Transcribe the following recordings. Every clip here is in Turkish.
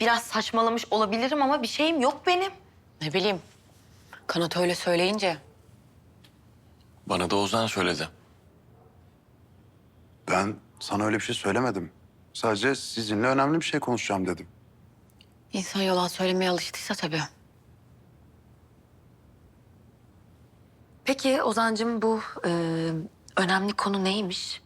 biraz saçmalamış olabilirim ama bir şeyim yok benim. Ne bileyim. Kanat öyle söyleyince. Bana da Ozan söyledi. Ben sana öyle bir şey söylemedim. Sadece sizinle önemli bir şey konuşacağım dedim. İnsan yalan söylemeye alıştıysa tabii. Peki Ozan'cığım bu e, önemli konu neymiş?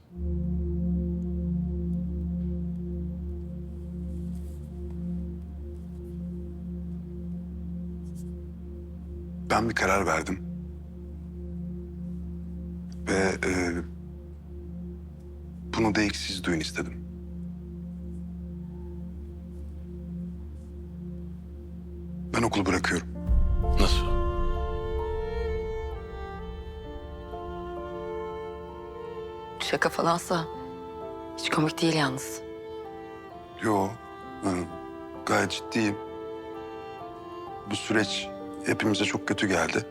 Ben bir karar verdim. Ve e, bunu da ilk siz duyun istedim. Ben okulu bırakıyorum. Nasıl? Şaka falansa hiç komik değil yalnız. Yo, e, gayet ciddiyim. Bu süreç hepimize çok kötü geldi.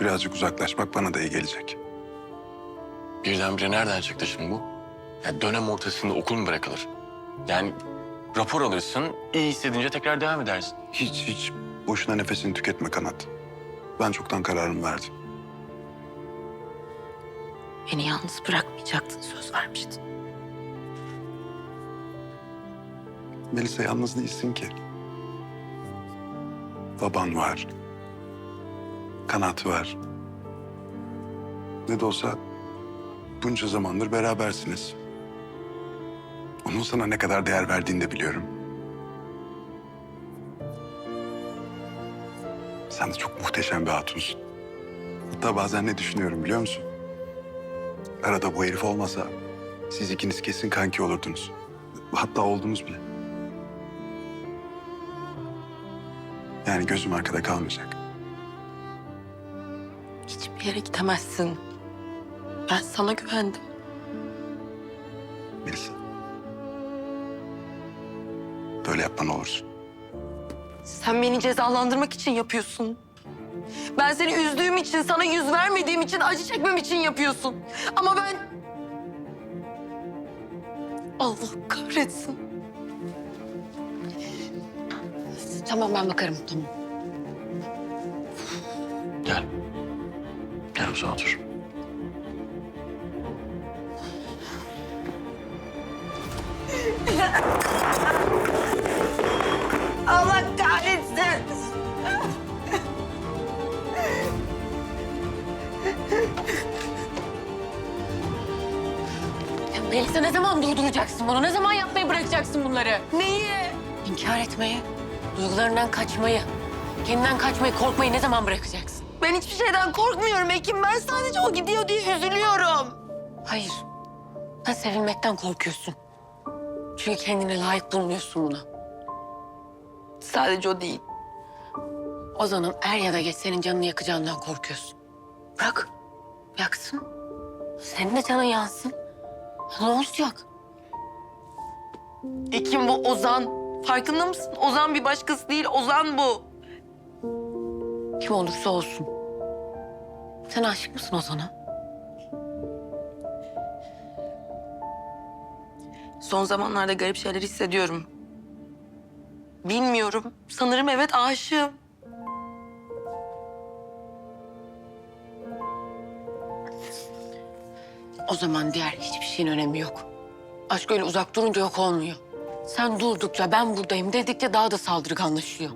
Birazcık uzaklaşmak bana da iyi gelecek. Birdenbire nereden çıktı şimdi bu? Ya dönem ortasında okul mu bırakılır? Yani rapor alırsın, iyi hissedince tekrar devam edersin. Hiç hiç boşuna nefesini tüketme Kanat. Ben çoktan kararımı verdim. Beni yalnız bırakmayacaktın söz vermiştin. Melisa yalnız değilsin ki. Baban var. Kanat var. Ne de olsa bunca zamandır berabersiniz. Onun sana ne kadar değer verdiğini de biliyorum. Sen de çok muhteşem bir hatunsun. Hatta bazen ne düşünüyorum biliyor musun? Arada bu herif olmasa siz ikiniz kesin kanki olurdunuz. Hatta oldunuz bile. Yani gözüm arkada kalmayacak. Hiçbir yere gidemezsin. Ben sana güvendim. Melisa. Böyle yapma ne olursun. Sen beni cezalandırmak için yapıyorsun. Ben seni üzdüğüm için, sana yüz vermediğim için, acı çekmem için yapıyorsun. Ama ben... Allah kahretsin. Tamam ben bakarım tamam. Gel. Gel Ozan otur. Allah kahretsin. Ya Melisa ne zaman durduracaksın bunu? Ne zaman yapmayı bırakacaksın bunları? Neyi? İnkar etmeyi, duygularından kaçmayı, kendinden kaçmayı, korkmayı ne zaman bırakacaksın? Ben hiçbir şeyden korkmuyorum Ekim. Ben sadece o gidiyor diye üzülüyorum. Hayır. Sen sevilmekten korkuyorsun. Çünkü kendine layık bulmuyorsun buna. Sadece o değil. Ozan'ın er ya da geç senin canını yakacağından korkuyorsun. Bırak. Yaksın. Senin de canın yansın. Ne olacak? Ekim bu Ozan. Farkında mısın? Ozan bir başkası değil. Ozan bu. Kim olursa olsun. Sen aşık mısın Ozan'a? Son zamanlarda garip şeyler hissediyorum. Bilmiyorum. Sanırım evet aşığım. O zaman diğer hiçbir şeyin önemi yok. Aşk öyle uzak durunca yok olmuyor. Sen durdukça ben buradayım dedikçe daha da saldırganlaşıyor.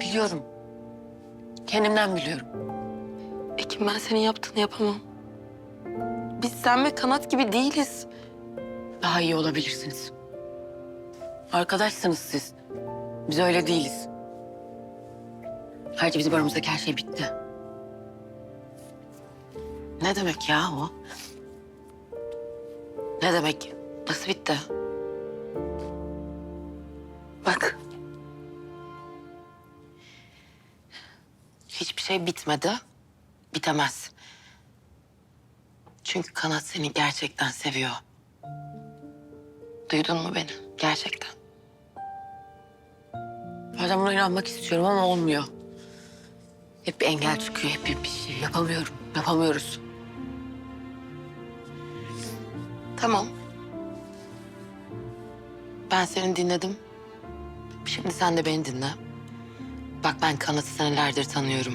Biliyorum. Kendimden biliyorum. Ekim ben senin yaptığını yapamam. Biz sen ve kanat gibi değiliz. Daha iyi olabilirsiniz. Arkadaşsınız siz. Biz öyle değiliz. Ayrıca bizim aramızdaki her şey bitti. Ne demek ya o? Ne demek? Nasıl bitti? Bak. Hiçbir şey bitmedi. Bitemez. Çünkü Kanat seni gerçekten seviyor. Duydun mu beni? Gerçekten. Bazen buna inanmak istiyorum ama olmuyor. Hep bir engel çıkıyor, hep bir şey. Yapamıyorum, yapamıyoruz. Tamam. Ben seni dinledim. Şimdi sen de beni dinle. Bak ben Kanat'ı senelerdir tanıyorum.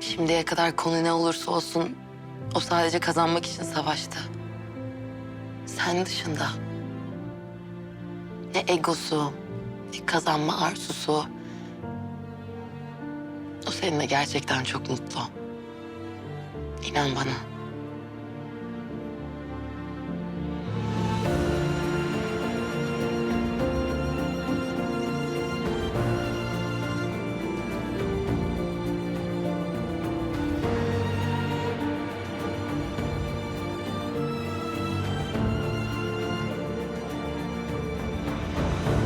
Şimdiye kadar konu ne olursa olsun o sadece kazanmak için savaştı. Sen dışında. Ne egosu, ne kazanma arzusu. O seninle gerçekten çok mutlu. İnan bana.